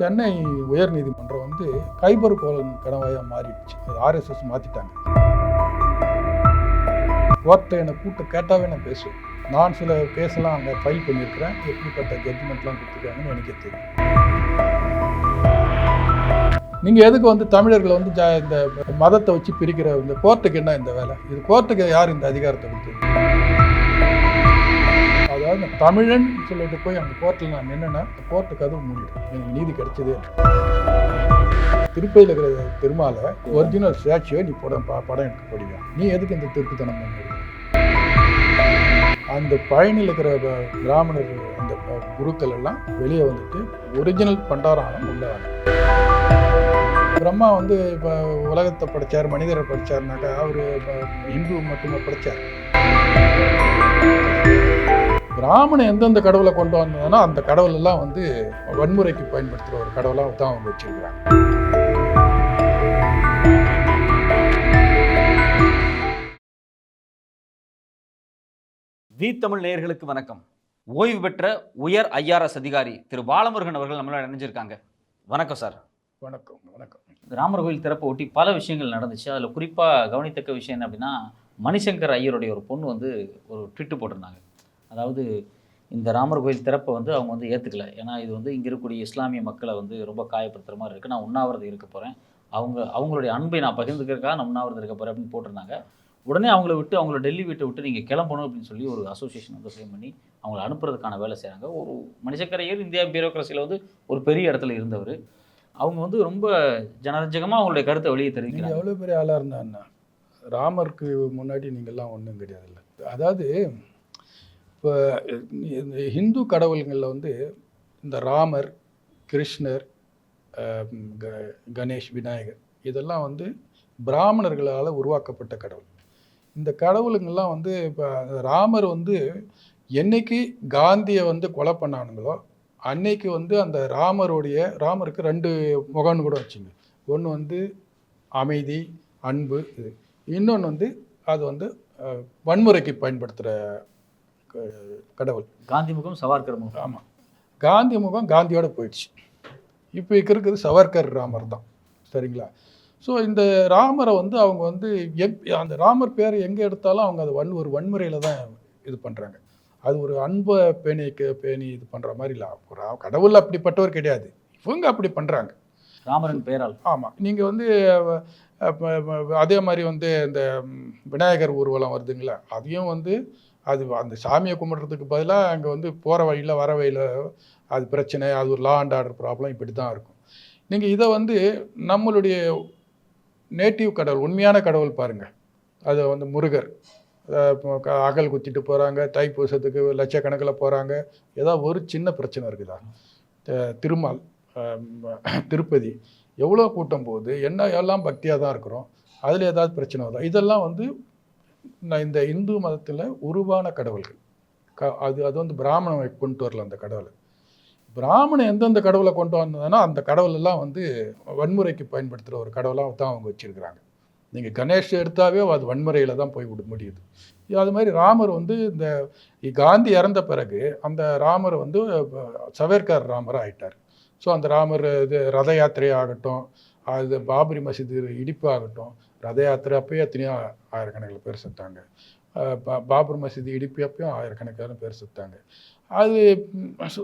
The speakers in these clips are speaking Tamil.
சென்னை உயர்நீதிமன்றம் வந்து கைபர் கோலன் கணவாயாக மாறிடுச்சு. அது ஆர்எஸ்எஸ் மாற்றிட்டாங்க கோர்ட்டை என்னை கூட்ட கேட்டாவே நான் பேசுவேன். நான் சில கேஸ்லாம் அங்கே ஃபைல் பண்ணியிருக்கிறேன். எப்படிப்பட்ட ஜட்ஜ்மெண்ட்லாம் கொடுத்துருக்காங்கன்னு எனக்கே தெரியும். நீங்கள் எதுக்கு வந்து தமிழர்களை வந்து ஜா இந்த மதத்தை வச்சு பிரிக்கிற இந்த கோர்ட்டுக்கு என்ன இந்த வேலை? இது கோர்ட்டுக்கு யார் இந்த அதிகாரத்தை கொடுத்தது? தமிழன் சொல்லிட்டு போய் அந்த கோர்ட்டில் நான் நின்னேன்னா கோர்ட்டு கதவு முடியும் எனக்கு நீதி கிடைச்சதே திருப்பதியில் இருக்கிற திருமாலை ஒரிஜினல் ஸ்டாச்சுவை நீ படம் படம் எடுக்க போடுவியா நீ எதுக்கு இந்த திருப்புத்தனம் பண்ணுறது அந்த பழனியில் இருக்கிற பிராமணர் அந்த குருக்கள் எல்லாம் வெளியே வந்துட்டு ஒரிஜினல் பண்டாரம் உள்ள பிரம்மா வந்து இப்போ உலகத்தை படைச்சார் மனிதரை படைச்சார்னாக்கா அவர் இந்து மட்டுமே படைச்சார். பிராமணன் எந்தெந்த கடவுளை கொண்டு வந்தானோ அந்த கடவுள் எல்லாம் வந்து வன்முறைக்கு பயன்படுத்துகிற ஒரு கடவுளாக தான் அவங்க வச்சிருக்கிறாங்க. வி தமிழ் நேயர்களுக்கு வணக்கம். ஓய்வு பெற்ற உயர் ஐஆர்எஸ் அதிகாரி திரு பாலமுருகன் அவர்கள் நம்மளோட இணைஞ்சிருக்காங்க. வணக்கம் சார். வணக்கம் வணக்கம். ராமர் கோயில் திறப்பை ஒட்டி பல விஷயங்கள் நடந்துச்சு. அதில் குறிப்பாக கவனித்தக்க விஷயம் என்ன அப்படின்னா மணிசங்கர் ஐயருடைய ஒரு பொண்ணு வந்து ஒரு ட்விட்டு போட்டிருந்தாங்க. அதாவது இந்த ராமர் கோயில் திறப்பை வந்து அவங்க வந்து ஏற்றுக்கல ஏன்னா இது வந்து இங்கே இருக்கக்கூடிய இஸ்லாமிய மக்களை வந்து ரொம்ப காயப்படுத்துகிற மாதிரி இருக்குது நான் உண்ணாவிரதம் இருக்க போகிறேன் அவங்க அவங்களுடைய அன்பை நான் பகிர்ந்துக்கிறதுக்காக நான் உண்ணாவிரதம் இருக்க போகிறேன் அப்படின்னு போட்டிருந்தாங்க. உடனே அவங்கள விட்டு அவங்கள டெல்லி வீட்டை விட்டு நீங்கள் கிளம்பணும் அப்படின்னு சொல்லி ஒரு அசோசியேஷன் வந்து ஃப்ரேம் பண்ணி அவங்கள அனுப்புறதுக்கான வேலை செய்கிறாங்க ஒரு மணிசக்கரையர் இந்தியா பியூரோக்ரஸியில் வந்து ஒரு பெரிய இடத்துல இருந்தவர். அவங்க வந்து ரொம்ப ஜனரஞ்சகமாக அவங்களுடைய கருத்தை வெளியே தெரிவிக்கிறாங்க. எவ்வளோ பெரிய ஆளாக இருந்தான்னா ராமருக்கு முன்னாடி நீங்கள்லாம் ஒன்றும் கிடையாதுல்ல. அதாவது இப்போ இந்த ஹிந்து கடவுள்களில் வந்து இந்த ராமர் கிருஷ்ணர் க- கணேஷ் விநாயகர் இதெல்லாம் வந்து பிராமணர்களால் உருவாக்கப்பட்ட கடவுள். இந்த கடவுளுங்கள்லாம் வந்து இப்போ ராமர் வந்து என்னைக்கு காந்தியை வந்து கொலை பண்ணானுங்களோ அன்னைக்கு வந்து அந்த ராமருடைய ராமருக்கு ரெண்டு முகம்னு கூட வச்சுங்க. ஒன்று வந்து அமைதி அன்பு இது. இன்னொன்று வந்து அது வந்து வன்முறைக்கு பயன்படுத்துகிற கடவுள். காந்தி முகம் சவார்கர் முகம். ஆமாம் காந்தி முகம் காந்தியோட போயிடுச்சு. இப்போ இருக்கிறது சவர்கர் ராமர் தான். சரிங்களா? ஸோ இந்த ராமரை வந்து அவங்க வந்து எப் அந்த ராமர் பேரை எங்கே எடுத்தாலும் அவங்க அது வன் ஒரு வன்முறையில் தான் இது பண்ணுறாங்க அது ஒரு அன்பை பேணி பேணி இது பண்ணுற மாதிரி இல்லை. ஒரு கடவுள் அப்படிப்பட்டவர் கிடையாது. இவங்க அப்படி பண்ணுறாங்க ராமரின் பெயரால். ஆமாம் நீங்கள் வந்து அதே மாதிரி வந்து இந்த விநாயகர் ஊர்வலம் வருதுங்களா? அதையும் வந்து அது அந்த சாமியை கும்பிட்றதுக்கு பதிலாக அங்கே வந்து போகிற வழியில் வர வழியில் அது பிரச்சனை அது ஒரு லா அண்ட் ஆர்டர் ப்ராப்ளம் இப்படி தான் இருக்கும். நீங்கள் இதை வந்து நம்மளுடைய நேட்டிவ் கடவுள் உண்மையான கடவுள் பாருங்கள் அது வந்து முருகர் இப்போ க- அகல் குத்திட்டு போகிறாங்க தைப்பூசத்துக்கு லட்சக்கணக்கில் போகிறாங்க ஏதோ ஒரு சின்ன பிரச்சனை இருக்குதா? திருமால் திருப்பதி எவ்வளோ கூட்டம் போகுது? என்ன எல்லாம் பக்தியாக தான் இருக்கிறோம். அதில் ஏதாவது பிரச்சனை வருதா? இதெல்லாம் வந்து இந்த இந்து மதத்தில் உருவான கடவுள்கள். க அது அது வந்து பிராமணன் கொண்டு வரல அந்த கடவுளை. பிராமணன் எந்தெந்த கடவுளை கொண்டு வந்ததுன்னா அந்த கடவுள் எல்லாம் வந்து வன்முறைக்கு பயன்படுத்துகிற ஒரு கடவுளாக தான் அவங்க வச்சுருக்கிறாங்க. நீங்கள் கணேஷ் எடுத்தாவே அது வன்முறையில் தான் போய் விட முடியுது. அது மாதிரி ராமர் வந்து இந்த காந்தி இறந்த பிறகு அந்த ராமர் வந்து சவேர்கர் ராமராக ஆயிட்டார். ஸோ அந்த ராமர் இது ரத யாத்திரை ஆகட்டும் அது பாபரி மசீது இடிப்பு ஆகட்டும் ரத யாத்திரை அப்பயும் எத்தனையோ ஆயிரக்கணக்கில் பேர் செத்தாங்க. பா- பாபர் மசீதி இடிப்பு அப்பயும் ஆயிரக்கணக்கான பேர் செத்தாங்க. அது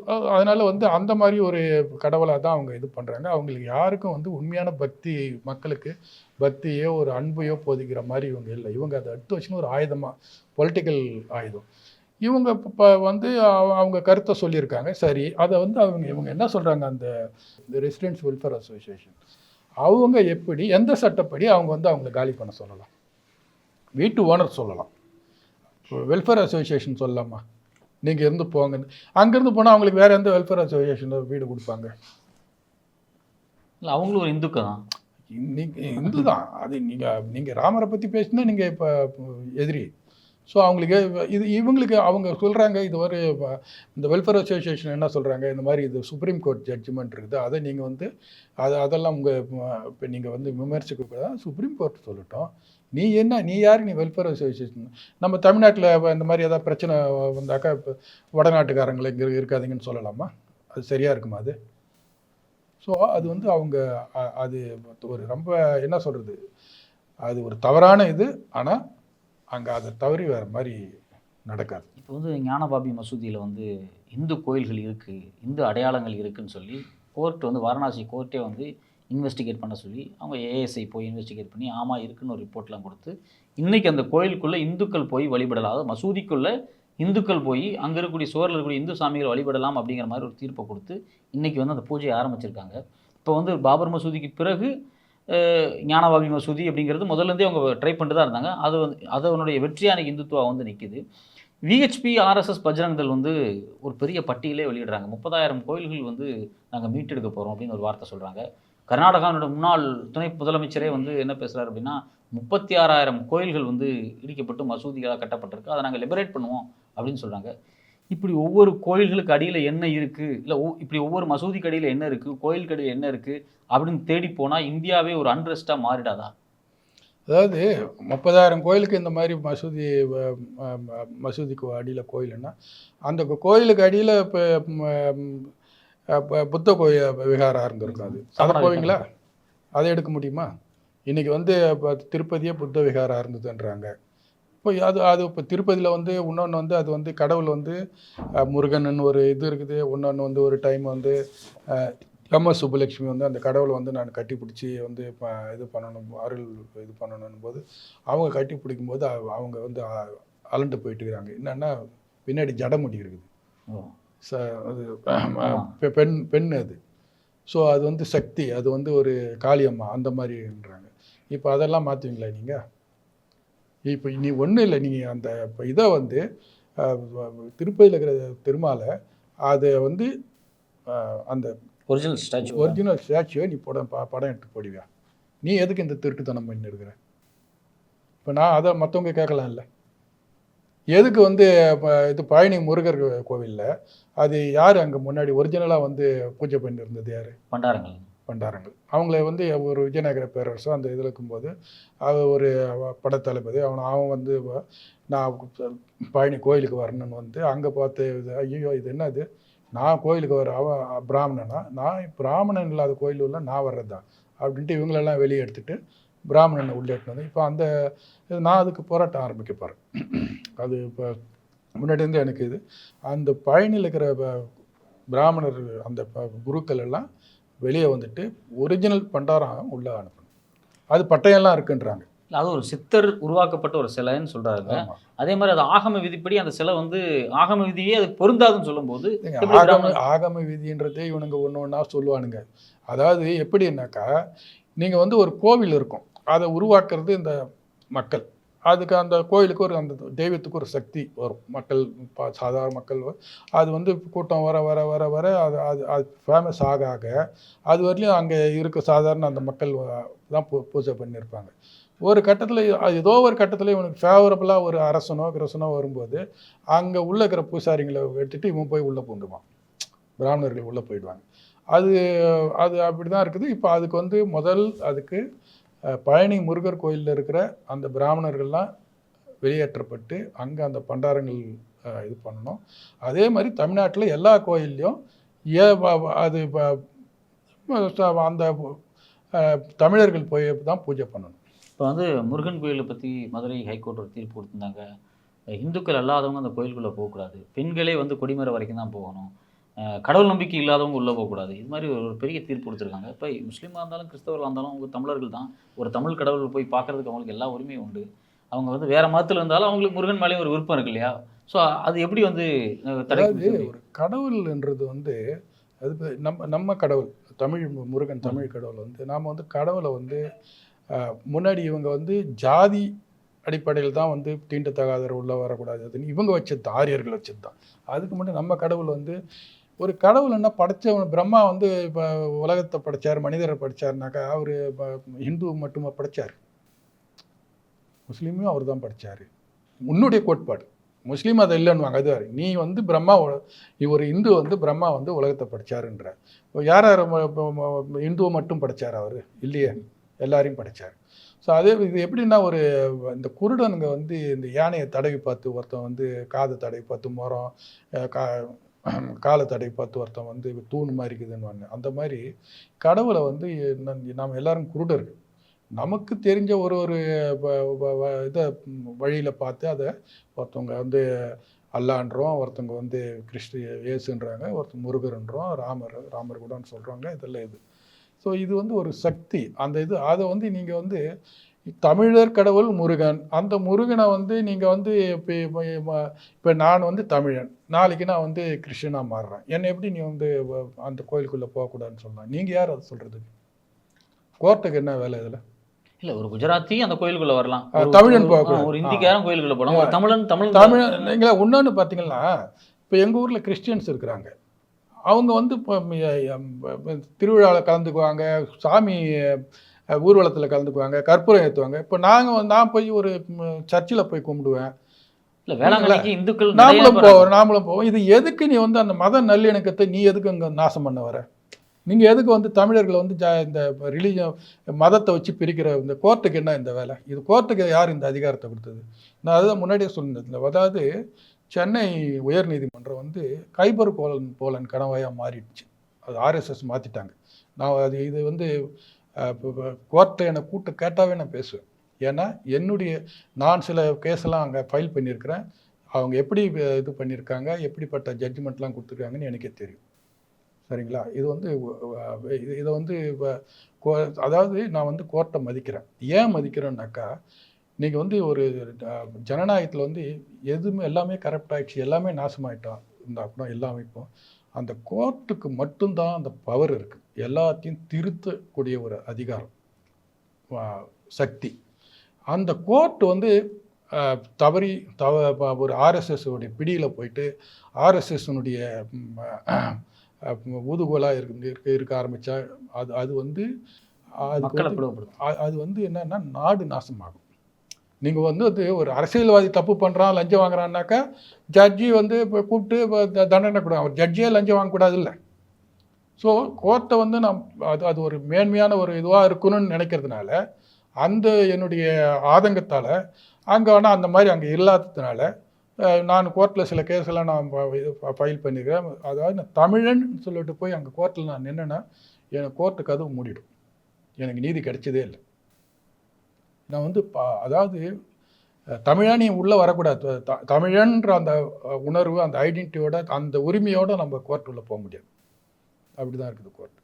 அதனால் வந்து அந்த மாதிரி ஒரு கடவுளாக தான் அவங்க இது பண்ணுறாங்க அவங்களுக்கு யாருக்கும் வந்து உண்மையான பக்தி மக்களுக்கு பக்தியோ ஒரு அன்பையோ போதிக்கிற மாதிரி இவங்க இல்லை. இவங்க அதை எடுத்து வச்சுன்னு ஒரு ஆயுதமாக பொலிட்டிக்கல் ஆயுதம். இவங்க இப்போ வந்து அவ- அவங்க கருத்தை சொல்லியிருக்காங்க. சரி அதை வந்து அவங்க இவங்க என்ன சொல்கிறாங்க அந்த ரெசிடென்ட்ஸ் வெல்ஃபேர் அசோசியேஷன் அவங்க எப்படி எந்த சட்டப்படி அவங்க வந்து அவங்கள காலி பண்ண சொல்லலாம். வீட்டு ஓனர் சொல்லலாம். வெல்ஃபேர் அசோசியேஷன் சொல்லலாமா? நீங்கள் இருந்து போங்கன்னு அங்கேருந்து போனால் அவங்களுக்கு வேறு எந்த வெல்ஃபேர் அசோசியேஷனில் வீடு கொடுப்பாங்க? இல்லை அவங்களும் ஒரு இந்துக்கு? தான் இந்து தான் அது நீங்கள் நீங்கள் ராமரை பற்றி பேசினா நீங்கள் இப்போ எதிரி. ஸோ அவங்களுக்கு இது இவங்களுக்கு அவங்க சொல்கிறாங்க இது ஒரு இந்த வெல்ஃபேர் அசோசியேஷன் என்ன சொல்கிறாங்க இந்த மாதிரி இது சுப்ரீம் கோர்ட் ஜட்ஜ்மெண்ட் இருக்குது. அதை நீங்கள் வந்து அது அதெல்லாம் உங்கள் இப்போ நீங்கள் வந்து விமர்சிக்க கூடாது சுப்ரீம் கோர்ட் சொல்லட்டும். நீ என்ன நீ யார் நீ வெல்ஃபேர் அசோசியேஷன் நம்ம தமிழ்நாட்டில் இந்த மாதிரி ஏதாவது பிரச்சனை வந்தாக்கா இப்போ வடநாட்டுக்காரங்களை இங்கே இருக்காதீங்கன்னு சொல்லலாமா? அது சரியாக இருக்குமா அது? ஸோ அது வந்து அவங்க அது ஒரு ரொம்ப என்ன சொல்கிறது அது ஒரு தவறான இது. ஆனால் அங்கே அதை தவறி வேறு மாதிரி நடக்காது. இப்போ வந்து ஞானபாபி மசூதியில் வந்து இந்து கோயில்கள் இருக்குது இந்து அடையாளங்கள் இருக்குதுன்னு சொல்லி கோர்ட் வந்து வாரணாசி கோர்ட்டே வந்து இன்வெஸ்டிகேட் பண்ண சொல்லி அவங்க ஏஎஸ்ஐ போய் இன்வெஸ்டிகேட் பண்ணி ஆமாம் இருக்குன்னு ஒரு ரிப்போர்ட்லாம் கொடுத்து இன்றைக்கி அந்த கோயிலுக்குள்ளே இந்துக்கள் போய் வழிபடலாம். அதாவது மசூதிக்குள்ளே இந்துக்கள் போய் அங்கே இருக்கக்கூடிய சுவரில் இருக்கக்கூடிய இந்து சாமிகள் வழிபடலாம் அப்படிங்கிற மாதிரி ஒரு தீர்ப்பை கொடுத்து இன்றைக்கி வந்து அந்த பூஜையை ஆரம்பிச்சிருக்காங்க. இப்போ வந்து பாபர் மசூதிக்கு பிறகு ஞானவாபி மசூதி அப்படிங்கிறது முதல்ல இருந்தே அவங்க ட்ரை பண்ணிட்டு தான் இருந்தாங்க. அது வந்து அதனுடைய வெற்றியான இந்துத்துவா வந்து நிற்கிது விஹெச்பி ஆர்எஸ்எஸ் பஜ்ரங்கதள் வந்து ஒரு பெரிய பட்டியலே வெளியிடுறாங்க. முப்பதாயிரம் கோயில்கள் வந்து நாங்கள் மீட்டெடுக்க போகிறோம் அப்படின்னு ஒரு வார்த்தை சொல்கிறாங்க கர்நாடகாவோட முன்னாள் துணை முதலமைச்சரே வந்து என்ன பேசுகிறார் அப்படின்னா முப்பத்தி ஆறாயிரம் கோயில்கள் வந்து இடிக்கப்பட்டு மசூதிகளாக கட்டப்பட்டிருக்கு. அதை நாங்கள் லிபரேட் பண்ணுவோம் அப்படின்னு சொல்கிறாங்க இப்படி ஒவ்வொரு கோயில்களுக்கு அடியில் என்ன இருக்குது இல்லை இப்படி ஒவ்வொரு மசூதிக்கு அடியில் என்ன இருக்குது கோயிலுக்கு அடியில் என்ன இருக்குது அப்படின்னு தேடி போனால் இந்தியாவே ஒரு அன்ரெஸ்ட்டாக மாறிடாதா? அதாவது முப்பதாயிரம் கோயிலுக்கு இந்த மாதிரி மசூதி மசூதிக்கு அடியில் கோயிலுன்னா அந்த கோயிலுக்கு அடியில் இப்போ புத்த கோயில் விகாரம் இருந்திருக்கும் அது போவீங்களா? அதை எடுக்க முடியுமா? இன்னைக்கு வந்து இப்போ திருப்பதியே புத்த விகாரம் இருந்ததுன்றாங்க. இப்போ அது அது இப்போ திருப்பதியில் வந்து இன்னொன்று வந்து அது வந்து கடவுள் வந்து முருகன்னு ஒரு இது இருக்குது. இன்னொன்று வந்து ஒரு டைம் வந்து எஸ் சுப்புலட்சுமி வந்து அந்த கடவுளை வந்து நான் கட்டி பிடிச்சி வந்து இப்போ இது பண்ணணும் அருள் இது பண்ணணும் போது அவங்க கட்டி பிடிக்கும்போது அவ- அவங்க வந்து அலண்டு போயிட்டு இருக்கிறாங்க. என்னன்னா பின்னாடி ஜடமுடி இருக்குது. ச அது பெண் பெண் அது. ஸோ அது வந்து சக்தி அது வந்து ஒரு காளியம்மா அந்த மாதிரின்றாங்க. இப்போ அதெல்லாம் மாற்றுவீங்களா நீங்கள் இப்போ நீ ஒன்றும் இல்லை நீங்கள் அந்த இப்போ இதை வந்து திருப்பதியில் இருக்கிற திருமாலை அதை வந்து அந்த ஒரிஜினல் ஸ்டாச்சு ஒரிஜினல் ஸ்டாச்சுவை நீ படம் படம் எடுத்து போடுவியா? நீ எதுக்கு இந்த திருட்டுத்தனம் பண்ணி இருக்கிற இப்போ நான் அதை மற்றவங்க கேட்கலாம்ல. எதுக்கு வந்து இது பழனி முருகர் கோவிலில் அது யார் அங்கே முன்னாடி ஒரிஜினலாக வந்து பூஜை பண்ணியிருந்தது யார்? பண்டாரங்கள் பண்டாரங்கள் அவங்கள வந்து ஒரு விஜயநகர பேரரசு அந்த இதில் இருக்கும்போது அவன் ஒரு படத்தளபதி அவன் அவன் வந்து நான் பழனி கோயிலுக்கு வரணும்னு வந்து அங்கே பார்த்து இது ஐயோ இது என்னது? நான் கோயிலுக்கு வர அவன் பிராமணனா? நான் பிராமணன் இல்லாத கோயில் உள்ள நான் வர்றது? தான் அப்படின்ட்டு இவங்களெல்லாம் வெளியே எடுத்துகிட்டு பிராமணனை உள்ளே எடுத்துட்டு வந்து இப்போ அந்த நான் அதுக்கு போராட்டம் ஆரம்பிக்க போகிறேன் அது இப்போ முன்னாடி இருந்து எனக்கு இது. அந்த பழனியில் இருக்கிற ப- பிராமணர் அந்த ப- குருக்கள் எல்லாம் வெளியே வந்துட்டு ஒரிஜினல் பண்டாரம் உள்ளே அனுப்பணும். அது பட்டயம்லாம் இருக்குன்றாங்க. அது ஒரு சித்தர் உருவாக்கப்பட்ட ஒரு சிலைன்னு சொல்றாங்க. அதே மாதிரி அது ஆகம விதிப்படி அந்த சிலை வந்து ஆகம விதியே அது பொருந்தாதுன்னு சொல்லும்போது ஆகம? ஆகம விதின்றதே இவனுங்க ஒன்று ஒன்றா சொல்லுவானுங்க. அதாவது எப்படின்னாக்கா நீங்கள் வந்து ஒரு கோவில் இருக்கும். அதை உருவாக்குறது இந்த மக்கள். அதுக்கு அந்த கோயிலுக்கு ஒரு அந்த தெய்வத்துக்கு ஒரு சக்தி வரும். மக்கள் பா- சாதாரண மக்கள். அது வந்து கூட்டம் வர வர வர வர அது அது அது ஃபேமஸ் ஆக ஆக அது வரலையும் அங்கே இருக்க சாதாரண அந்த மக்கள் தான் பூ பூஜை பண்ணியிருப்பாங்க. ஒரு கட்டத்தில் ஏதோ ஒரு கட்டத்தில் இவனுக்கு ஃபேவரபுளாக ஒரு அரசனோ கிரசனோ வரும்போது அங்கே உள்ள இருக்கிற பூசாரிங்களை எடுத்துட்டு இவன் போய் உள்ளே பூண்டுவான் பிராமணர்கள் உள்ளே போயிடுவாங்க. அது அது அப்படி தான் இருக்குது. இப்போ அதுக்கு வந்து முதல் அதுக்கு பழனி முருகர் கோயிலில் இருக்கிற அந்த பிராமணர்கள்லாம் வெளியேற்றப்பட்டு அங்கே அந்த பண்டாரங்கள் இது பண்ணணும். அதே மாதிரி தமிழ்நாட்டில் எல்லா கோயில்லையும் ஏ அது அந்த தமிழர்கள் போய் தான் பூஜை பண்ணணும். இப்போ வந்து முருகன் கோயிலை பற்றி மதுரை ஹைகோர்ட் ஒரு தீர்ப்பு கொடுத்திருந்தாங்க. இந்துக்கள் அல்லாதவங்க அந்த கோயிலுக்குள்ளே போகக்கூடாது. பெண்களே வந்து கொடிமரம் வரைக்கும் தான் போகணும். கடவுள் நம்பிக்கை இல்லாதவங்க உள்ளே போகக்கூடாது. இது மாதிரி ஒரு பெரிய தீர்ப்பு கொடுத்துருக்காங்க. இப்போ முஸ்லீமாக இருந்தாலும் கிறிஸ்தவர்களாக இருந்தாலும் அவங்க தமிழர்கள் தான் ஒரு தமிழ் கடவுள் போய் பார்க்கறதுக்கு அவங்களுக்கு எல்லா உரிமையும் உண்டு. அவங்க வந்து வேற மதத்தில் இருந்தாலும் அவங்களுக்கு முருகன் மேலேயும் ஒரு விருப்பம் இருக்கு இல்லையா? ஸோ அது எப்படி வந்து தடை? ஒரு கடவுள்ன்றது வந்து அது நம்ம நம்ம கடவுள் தமிழ் முருகன் தமிழ் கடவுள் வந்து நாம் வந்து கடவுளை வந்து முன்னாடி இவங்க வந்து ஜாதி அடிப்படையில் தான் வந்து தீண்டத்தகாதர் உள்ளே வரக்கூடாதுன்னு இவங்க வச்சது ஆரியர்கள் வச்சது தான் அதுக்கு முன்னாடி நம்ம கடவுள் வந்து ஒரு கடவுள் என்ன படைச்சவன் பிரம்மா வந்து இப்போ உலகத்தை படைச்சார் மனிதரை படைச்சார்னாக்கா அவர் ஹிந்து மட்டுமா படைச்சார்? முஸ்லீமும் அவர் தான் படைச்சார். உன்னுடைய கோட்பாடு. முஸ்லீம் அதை இல்லைன்னுவாங்க. அது நீ வந்து பிரம்மா ஒரு இந்து வந்து பிரம்மா வந்து உலகத்தை படைச்சாருன்ற. யார் யார் இந்துவை மட்டும் படைச்சார் அவர்? இல்லையே. எல்லாரையும் படித்தார் ஸோ அதே இது எப்படின்னா ஒரு இந்த குருடனுங்க வந்து இந்த யானையை தடவி பார்த்து ஒருத்தன் வந்து காதை தடவி பார்த்து மரம் கா காலை தடவி பார்த்து ஒருத்தன் வந்து தூண் மாதிரி இருக்குதுன்னு அந்த மாதிரி கடவுளை வந்து நம்ம நாம் எல்லாரும் குருடர்கள். நமக்கு தெரிஞ்ச ஒரு ஒரு இதை வழியில் பார்த்து அதை ஒருத்தவங்க வந்து அல்லான்றோம் ஒருத்தவங்க வந்து கிறிஸ்து இயேசுன்றாங்க ஒருத்தர் முருகர்ன்றோம் ராமர் ராமர் கூடன்னு சொல்கிறாங்க இதெல்லாம் இது. ஸோ இது வந்து ஒரு சக்தி. அந்த இது அதை வந்து நீங்கள் வந்து தமிழர் கடவுள் முருகன். அந்த முருகனை வந்து நீங்கள் வந்து இப்போ இப்போ நான் வந்து தமிழன். நாளைக்கு நான் வந்து கிறிஸ்டினாக மாறுறேன். என்னை எப்படி நீ வந்து அந்த கோயிலுக்குள்ளே போகக்கூடாதுன்னு சொல்லலாம் நீங்கள் யார் அதை சொல்கிறதுக்கு கோர்ட்டுக்கு என்ன வேலை இதில்? இல்ல ஒரு குஜராத்தி அந்த கோயிலுக்குள்ள வரலாம். தமிழன் போகக்கூடாது. ஒரு இந்திக்காரன் கோயிலுக்குள்ள போகலாம் தமிழன் தமிழ் தமிழ் நீங்களா இன்னொன்று பார்த்தீங்கன்னா இப்போ எங்கள் ஊரில் கிறிஸ்டியன்ஸ் இருக்கிறாங்க. அவங்க வந்து இப்போ திருவிழாவில் கலந்துக்குவாங்க சாமி ஊர்வலத்தில் கலந்துக்குவாங்க கற்பூரம் ஏற்றுவாங்க இப்போ நாங்கள் நான் போய் ஒரு சர்ச்சில் போய் கும்பிடுவேன். இந்துக்கள் நாமளும். போவோம் நாமளும் போவோம். இது எதுக்கு நீ வந்து அந்த மத நல்லிணக்கத்தை நீ எதுக்கு அங்கே நாசம் பண்ண வர? நீங்கள் எதுக்கு வந்து தமிழர்களை வந்து ஜா இந்த ரிலீஜன் மதத்தை வச்சு பிரிக்கிற இந்த கோர்ட்டுக்கு என்ன இந்த வேலை? இது கோர்ட்டுக்கு யார் இந்த அதிகாரத்தை கொடுத்தது? நான் அதுதான் முன்னாடியே சொல்லியிருந்தேன் அதாவது சென்னை உயர்நீதிமன்றம் வந்து கைபர் போலன் போலன் கணவாயாக மாறிடுச்சு. அது ஆர்எஸ்எஸ் மாற்றிட்டாங்க நான் அது இது வந்து கோர்ட்டை என்னை கூட்ட கேட்டாவே நான் பேசுவேன். ஏன்னா என்னுடைய நான் சில கேஸெல்லாம் அங்கே ஃபைல் பண்ணியிருக்கிறேன். அவங்க எப்படி இது பண்ணியிருக்காங்க எப்படிப்பட்ட ஜட்ஜ்மெண்ட்லாம் கொடுத்துருக்காங்கன்னு எனக்கே தெரியும். சரிங்களா? இது வந்து இதை வந்து அதாவது நான் வந்து கோர்ட்டை மதிக்கிறேன். ஏன் மதிக்கிறேன்னாக்கா நீங்கள் வந்து ஒரு ஜனநாயகத்தில் வந்து எதுவுமே எல்லாமே கரெக்ட் ஆயிடுச்சு எல்லாமே நாசமாயிட்டோம் இந்த அப்புறம் எல்லாமே இப்போ அந்த கோர்ட்டுக்கு மட்டும்தான் அந்த பவர் இருக்குது எல்லாத்தையும் திருத்தக்கூடிய ஒரு அதிகாரம் சக்தி. அந்த கோர்ட் வந்து தவறி தவ ஒரு ஆர்எஸ்எஸ் உடைய பிடியில் போயிட்டு ஆர்எஸ்எஸ்னுடைய ஊதுகோலாக இருக்கு இருக்க இருக்க ஆரம்பித்தா அது அது வந்து அது வந்து என்னன்னா நாடு நாசமாகும். நீங்கள் வந்து அது ஒரு அரசியல்வாதி தப்பு பண்ணுறான் லஞ்சம் வாங்குறான்னாக்கா ஜட்ஜி வந்து இப்போ கூப்பிட்டு இப்போ த- தண்டனை கொடுங்க அவர் ஜட்ஜியே லஞ்சம் வாங்கக்கூடாது இல்லை ஸோ கோர்ட்டை வந்து நான் அது அது ஒரு மேன்மையான ஒரு இதுவாக இருக்கணும்னு நினைக்கிறதுனால அந்த என்னுடைய ஆதங்கத்தால் அங்கே ஆனால் அந்த மாதிரி அங்கே இல்லாததுனால நான் கோர்ட்டில் சில கேஸெல்லாம் நான் ஃபைல் பண்ணிக்கிறேன் அதாவது நான் தமிழன் சொல்லிட்டு போய் அங்கே கோர்ட்டில் நான் நின்னேன்னா எனக்கு கோர்ட்டு கதவு மூடிடும். எனக்கு நீதி கிடைச்சதே இல்லை. நான் வந்து ப- அதாவது தமிழா நீ உள்ளே வரக்கூடாது. தமிழன்ற அந்த உணர்வு அந்த ஐடென்டிட்டியோட அந்த உரிமையோட நம்ம கோர்ட் உள்ள போக முடியாது. அப்படி தான் இருக்குது கோர்ட்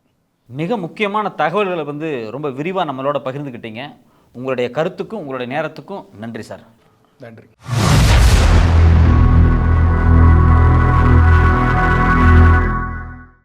மிக முக்கியமான தகவல்களை வந்து ரொம்ப விரிவாக நம்மளோட பகிர்ந்துக்கிட்டீங்க உங்களுடைய கருத்துக்கும் உங்களுடைய நேரத்துக்கும் நன்றி சார். நன்றி.